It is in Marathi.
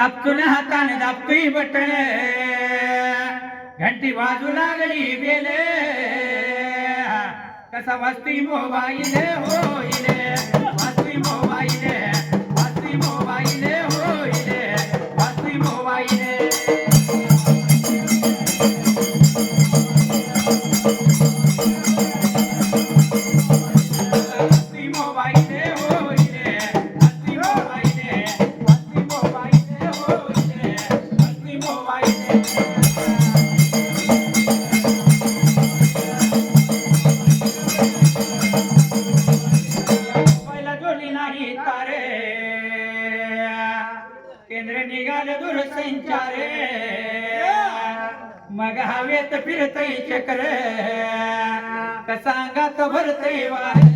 तापतून हाताने दाबतोय बटण. घंटी वाजू लागली बेले. कसा वाजतोय मोबाईल होईल. वाजतोय मोबाईल वाजतोय मोबाईल होईल. वाजतोय मोबाईल केंद्र निघाले दूरसंचारे मग हवेत फिरतय चक्र. कसा अंगात भरतय वारे?